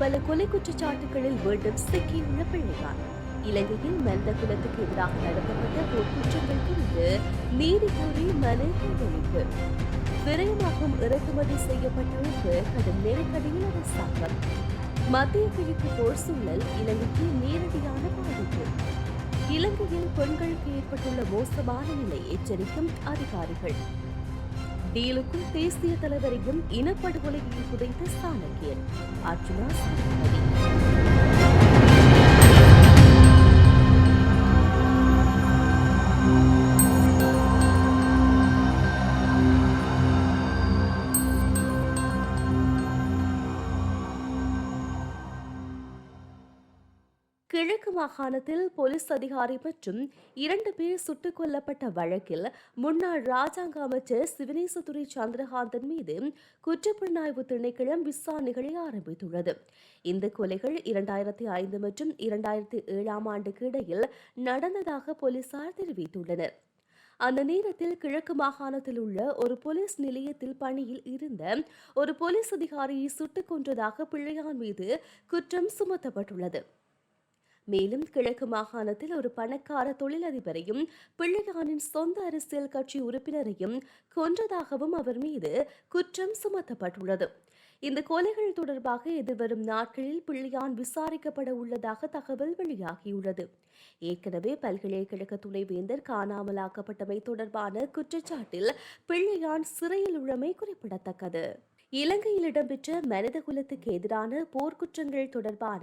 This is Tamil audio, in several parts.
பல கொலை குற்றச்சாட்டுகளில் மீண்டும் சிக்கியுள்ள பிள்ளையார் இலங்கையில் மனித குலத்துக்கு எதிராக நடத்தப்பட்ட போர்க்குற்றங்கள் குறித்து நீதி கோரி மனு வெளிப்பு விரயமாகும் இறக்குமதி செய்யப்பட்டவருக்கு கடும் நெருக்கடியில் அரசாங்கம் மத்திய கிழக்கு போர் சூழல் இலங்கைக்கு நேரடியான பாதிப்பு. இலங்கையில் பெண்களுக்கு ஏற்பட்டுள்ள மோசமான நிலை எச்சரிக்கும் அதிகாரிகள். டீலுக்கும் தேசிய தலைவரையும் இனப்படுகொலையில் புதைத்த சாணக்கியன். அர்ஜுனா கிழக்கு மாகாணத்தில் போலீஸ் அதிகாரி மற்றும் இரண்டு பேர் சுட்டுக் கொல்லப்பட்ட வழக்கில் முன்னாள் ராஜாங்க அமைச்சர் சிவனேசதுரை சந்திரகாந்தன் மீது குற்றப்புலனாய்வு திணைக்களம் விசாரணைகளை ஆரம்பித்துள்ளது. இந்த கொலைகள் இரண்டாயிரத்தி ஐந்து மற்றும் இரண்டாயிரத்தி ஏழாம் ஆண்டுக்கு இடையில் நடந்ததாக போலீசார் தெரிவித்துள்ளனர். அந்த நேரத்தில் கிழக்கு மாகாணத்தில் உள்ள ஒரு போலீஸ் நிலையத்தில் பணியில் இருந்த ஒரு போலீஸ் அதிகாரியை சுட்டுக் கொன்றதாக பிள்ளையான் மீது குற்றம் சுமத்தப்பட்டுள்ளது. மேலும் கிழக்கு மாகாணத்தில் ஒரு பணக்கார தொழிலதிபரையும் பிள்ளையானின் சொந்த அரசியல் கட்சி உறுப்பினரையும் கொன்றதாகவும் அவர் மீது குற்றம் சுமத்தப்பட்டுள்ளது. இந்த கொலைகள் தொடர்பாக எதிர்வரும் நாட்களில் பிள்ளையான் விசாரிக்கப்பட உள்ளதாக தகவல் வெளியாகியுள்ளது. ஏற்கனவே பல்கலைக்கழக துணைவேந்தர் காணாமலாக்கப்பட்டமை தொடர்பான குற்றச்சாட்டில் பிள்ளையான் சிறையில் உள்ளமை குறிப்பிடத்தக்கது. இலங்கையில் இடம்பெற்ற மனித குலத்துக்கு எதிரான போர்க்குற்றங்கள் தொடர்பான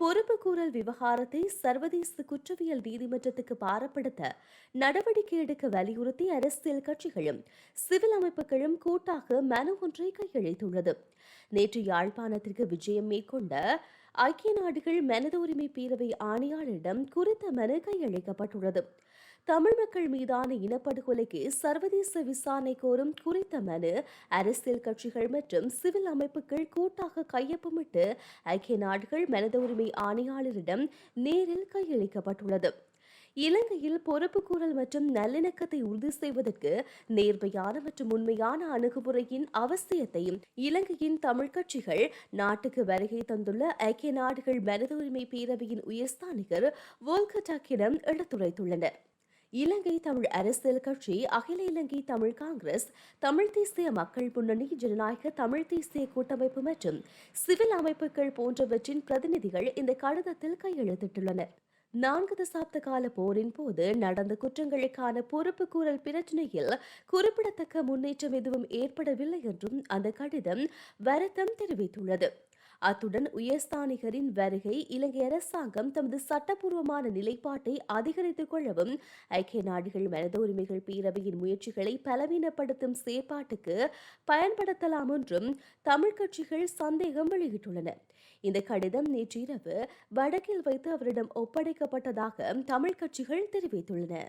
பொறுப்புக்கூறல் விவகாரத்தை சர்வதேச குற்றவியல் நீதிமன்றத்துக்கு பாரப்படுத்த நடவடிக்கை எடுக்க வலியுறுத்தி அரசியல் கட்சிகளும் சிவில் அமைப்புகளும் கூட்டாக மனு ஒன்றை கையளித்துள்ளது. நேற்று யாழ்ப்பாணத்திற்கு விஜயம் மேற்கொண்ட ஐக்கிய நாடுகள் மனித உரிமை பேரவை ஆணையாளரிடம் குறித்த மனு கையளிக்கப்பட்டுள்ளது. தமிழ் மக்கள் மீதான இனப்படுகொலைக்கு சர்வதேச விசாரணை கோரும் குறித்த மனு அரசியல் கட்சிகள் மற்றும் சிவில் அமைப்புகள் கூட்டாக கையொப்பமிட்டு ஐக்கிய நாடுகள் மனித உரிமை ஆணையாளரிடம் நேரில் கையளிக்கப்பட்டுள்ளது. இலங்கையில் பொறுப்புக்கூறல் மற்றும் நல்லிணக்கத்தை உறுதி செய்வதற்கு நேர்மையான மற்றும் உண்மையான அணுகுமுறையின் அவசியத்தையும் இலங்கையின் தமிழ் கட்சிகள் நாட்டுக்கு வருகை தந்துள்ள ஐக்கிய நாடுகள் மனித உரிமை பேரவையின் உயர்ஸ்தானிகர் வோல்கட்டாக்கிடம் எடுத்துரைத்துள்ளனர். இலங்கை தமிழ் அரசியல் கட்சி அகில இலங்கை தமிழ் காங்கிரஸ் தமிழ் தேசிய மக்கள் முன்னணி ஜனநாயக தமிழ் தேசிய கூட்டமைப்பு மற்றும் சிவில் அமைப்புகள் போன்றவற்றின் பிரதிநிதிகள் இந்த கடிதத்தில் கையெழுத்திட்டுள்ளனர். நான்கு தசாப்த கால போரின் போது நடந்த குற்றங்களுக்கான பொறுப்பு கூறல் பிரச்சினையில் குறிப்பிடத்தக்க முன்னேற்றம் எதுவும் ஏற்படவில்லை என்றும் அந்த கடிதம் வருத்தம் தெரிவித்துள்ளது. அத்துடன் உயர்ஸ்தானிகரின் வருகை இலங்கை அரசாங்கம் தமது சட்டப்பூர்வமான நிலைப்பாட்டை அதிகரித்துக் கொள்ளவும் ஐக்கிய நாடுகள் மனித உரிமைகள் பேரவையின் முயற்சிகளை பலவீனப்படுத்தும் செயற்பாட்டுக்கு பயன்படுத்தலாம் என்றும் தமிழ் கட்சிகள் சந்தேகம் வெளியிட்டுள்ளன. இந்த கடிதம் நேற்றிரவு வடக்கில் வைத்து அவரிடம் ஒப்படைக்கப்பட்டதாக தமிழ் கட்சிகள் தெரிவித்துள்ளன.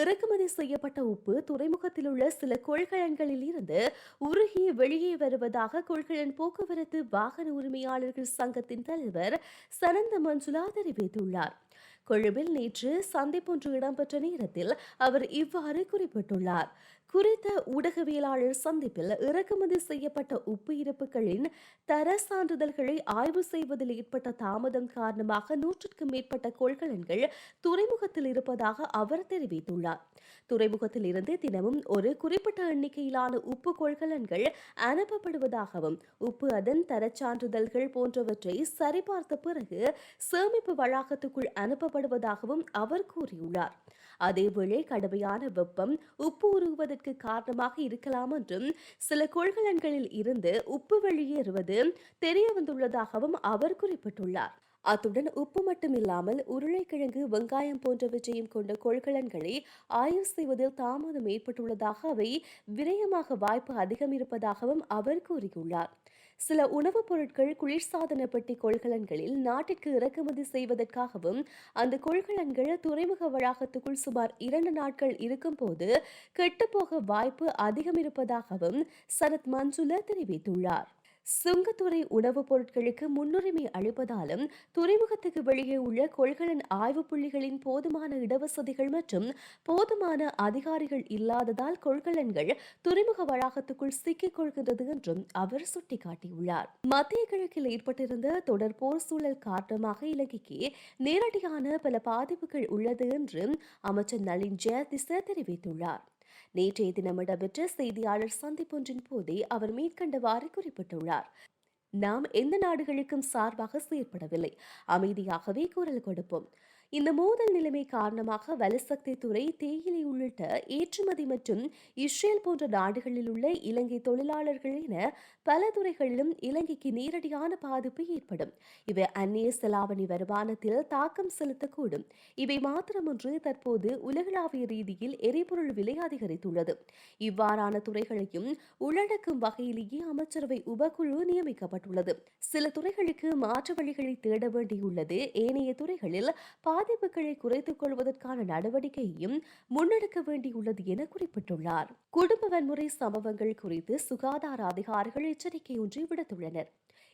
இறக்குமதி செய்யப்பட்ட உப்பு துறைமுகத்தில் உள்ள சில கொள்கலன்களில் இருந்து உருகி வெளியே வருவதாக கொள்கலன் போக்குவரத்து வாகன உரிமையாளர்கள் சங்கத்தின் தலைவர் சனந்த மஞ்சுளா தெரிவித்துள்ளார். கொழும்பில் நேற்று சந்திப்பொன்று இடம்பெற்ற நேரத்தில் அவர் இவ்வாறு குறிப்பிட்டுள்ளார். குறித்த ஊடகவியலாளர் சந்திப்பில் இறக்குமதி செய்யப்பட்ட உப்பு இருப்புகளின் தர சான்றிதழ்களை ஆய்வு செய்வதில் ஏற்பட்ட தாமதம் காரணமாக நூற்றுக்கும் மேற்பட்ட கொள்கலன்கள் துறைமுகத்தில் இருப்பதாக அவர் தெரிவித்துள்ளார். துறைமுகத்தில் இருந்து தினமும் ஒரு குறிப்பிட்ட எண்ணிக்கையிலான உப்பு கொள்கலன்கள் அனுப்பப்படுவதாகவும் உப்பு அதன் தரச் சான்றிதழ்கள் போன்றவற்றை சரிபார்த்த பிறகு சேமிப்பு வளாகத்துக்குள் அனுப்பப்படுவதாகவும் அவர் கூறியுள்ளார். அதேவேளை கடுமையான வெப்பம் உப்பு உருகுவதற்கு காரணமாக இருக்கலாம் என்றும் சில கொள்கலன்களில் இருந்து உப்பு வெளியேறுவது தெரிய வந்துள்ளதாகவும் அவர் குறிப்பிட்டுள்ளார். அத்துடன் உப்பு மட்டுமில்லாமல் உருளைக்கிழங்கு வெங்காயம் போன்றவற்றையும் கொண்ட கொள்கலன்களை ஆய்வு செய்வதில் தாமதம் ஏற்பட்டுள்ளதாக அவை விரயமாக வாய்ப்பு அதிகம் இருப்பதாகவும் அவர் கூறியுள்ளார். சில உணவுப் பொருட்கள் குளிர்சாதன பெட்டி கொள்கலன்களில் நாட்டிற்கு இறக்குமதி செய்வதற்காகவும் அந்த கொள்கலன்கள் துறைமுக வளாகத்துக்குள் சுமார் இரண்டு நாட்கள் இருக்கும்போது கெட்டுப்போக வாய்ப்பு அதிகம் இருப்பதாகவும் சரத் மஞ்சுள தெரிவித்துள்ளார். சுங்கத்துறை உணவுப் பொருட்களுக்கு முன்னுரிமை அளிப்பதாலும் துறைமுகத்துக்கு வெளியே உள்ள கொள்கலன் ஆய்வு புள்ளிகளின் போதுமான இடவசதிகள் மற்றும் போதுமான அதிகாரிகள் இல்லாததால் கொள்கலன்கள் துறைமுக வளாகத்துக்குள் சிக்கிக் கொள்கின்றது என்றும் அவர் சுட்டிக்காட்டியுள்ளார். மத்திய கிழக்கில் ஏற்பட்டிருந்த தொடர் போர் சூழல் காரணமாக இலங்கைக்கு நேரடியான பல பாதிப்புகள் உள்ளது என்று அமைச்சர் நளின் ஜெயதிச தெரிவித்துள்ளார். நேற்றைய தினம் இடம்பெற்ற செய்தியாளர் சந்திப்பொன்றின் போதே அவர் மேற்கண்டவாறு குறிப்பிட்டுள்ளார். நாம் எந்த நாடுகளுக்கும் சார்பாக செயற்படவில்லை. அமைதியாகவே குரல் கொடுப்போம். இந்த மோதல் நிலைமை காரணமாக வலுசக்தி துறை தேயிலை உள்ளிட்ட ஏற்றுமதி மற்றும் இஸ்ரேல் போன்ற நாடுகளில் உள்ள இலங்கை தொழிலாளர்கள் என பல துறைகளிலும் இலங்கைக்கு நேரடியான பாதிப்பு ஏற்படும். இவை அந்நிய செலாவணி வருமானத்தில் தாக்கம் செலுத்தக்கூடும். இவை மாத்திரமன்று தற்போது உலகளாவிய ரீதியில் எரிபொருள் விலை அதிகரித்துள்ளது. இவ்வாறான துறைகளையும் உள்ளடக்கும் வகையிலேயே அமைச்சரவை உபக்குழு நியமிக்கப்பட்டுள்ளது. சில துறைகளுக்கு மாற்று வழிகளை தேட வேண்டியுள்ளது. ஏனைய துறைகளில் பாதிப்புகளை குறைத்துக் கொள்வதற்கான நடவடிக்கையையும் முன்னெடுக்க வேண்டியுள்ளது என குறிப்பிட்டுள்ளார். குடும்ப வன்முறை சம்பவங்கள் குறித்து சுகாதார அதிகாரிகள் எச்சரிக்கை ஒன்றை விடுத்துள்ளனர்.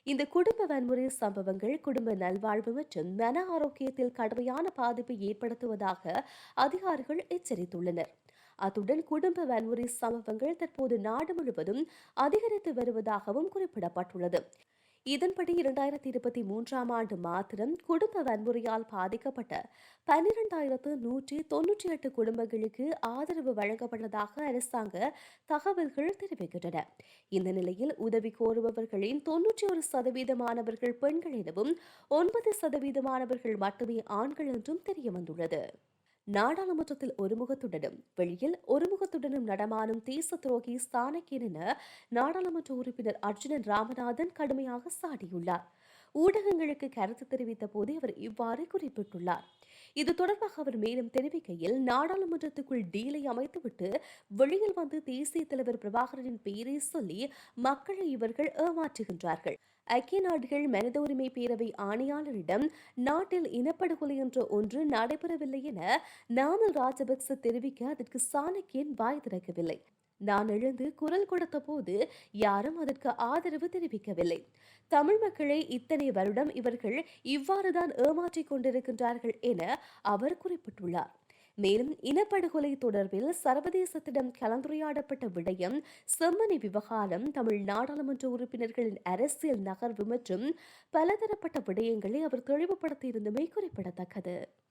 இந்த குடும்ப வன்முறை சம்பவங்கள் குடும்ப நல்வாழ்வு மற்றும் மன ஆரோக்கியத்தில் கடுமையான பாதிப்பை ஏற்படுத்துவதாக அதிகாரிகள் எச்சரித்துள்ளனர். அத்துடன் குடும்ப வன்முறை சம்பவங்கள் தற்போது நாடு முழுவதும் அதிகரித்து வருவதாகவும் குறிப்பிடப்பட்டுள்ளது. இதன்படி இரண்டாயிரத்தி இருபத்தி மூன்றாம் ஆண்டு மாத்திரம் குடும்ப வன்முறையால் பாதிக்கப்பட்ட பன்னிரெண்டாயிரத்து நூற்றி தொன்னூற்றி எட்டு குடும்பங்களுக்கு ஆதரவு வழங்கப்பட்டதாக அரசாங்க தகவல்கள் தெரிவிக்கின்றன. இந்த நிலையில் உதவி கோருபவர்களின் தொன்னூற்றி ஒரு சதவீதமானவர்கள் பெண்கள் எனவும் ஒன்பது சதவீதமானவர்கள் மட்டுமே ஆண்கள் என்றும் தெரிய வந்துள்ளது நாடாளுமன்றத்தில் ஒருமுகத்துடனும் வெளியில் ஒருமுகத்துடனும் நடமாடும் தேச துரோகி ஸ்தானக்கேன் என நாடாளுமன்ற உறுப்பினர் அர்ஜுனன் ராமநாதன் கடுமையாக சாடியுள்ளார். ஊடகங்களுக்கு கருத்து தெரிவித்த போதே அவர் இவ்வாறு குறிப்பிட்டுள்ளார். இது தொடர்பாக அவர் மேலும் தெரிவிக்கையில் நாடாளுமன்றத்துக்குள் டீலை அமைத்துவிட்டு வெளியில் வந்து தேசிய தலைவர் பிரபாகரனின் பெயரை சொல்லி மக்களை இவர்கள் ஏமாற்றுகின்றார்கள். ஐக்கிய நாடுகள் மனித உரிமை பேரவை ஆணையாளரிடம் நாட்டில் இனப்படுகொலை என்ற ஒன்று நடைபெறவில்லை என நாமல் ராஜபக்ச தெரிவிக்க அதற்கு சாணக்கியன் வாய் திறக்கவில்லை. நான் எழுந்து குரல் கொடுத்த போது யாரும் அதற்கு ஆதரவு தெரிவிக்கவில்லை. தமிழ் மக்களை இத்தனை வருடம் இவர்கள் இவ்வாறுதான் ஏமாற்றிக் கொண்டிருக்கின்றார்கள் என அவர் குறிப்பிட்டுள்ளார். மேலும் இனப்படுகொலை தொடர்பில் சர்வதேசத்திடம் கலந்துரையாடப்பட்ட விடயம் செம்மணி விவகாரம் தமிழ் நாடாளுமன்ற உறுப்பினர்களின் அரசியல் நகர்வு மற்றும் பலதரப்பட்ட விடயங்களை அவர் தெளிவுபடுத்தியிருந்தமை குறிப்பிடத்தக்கது.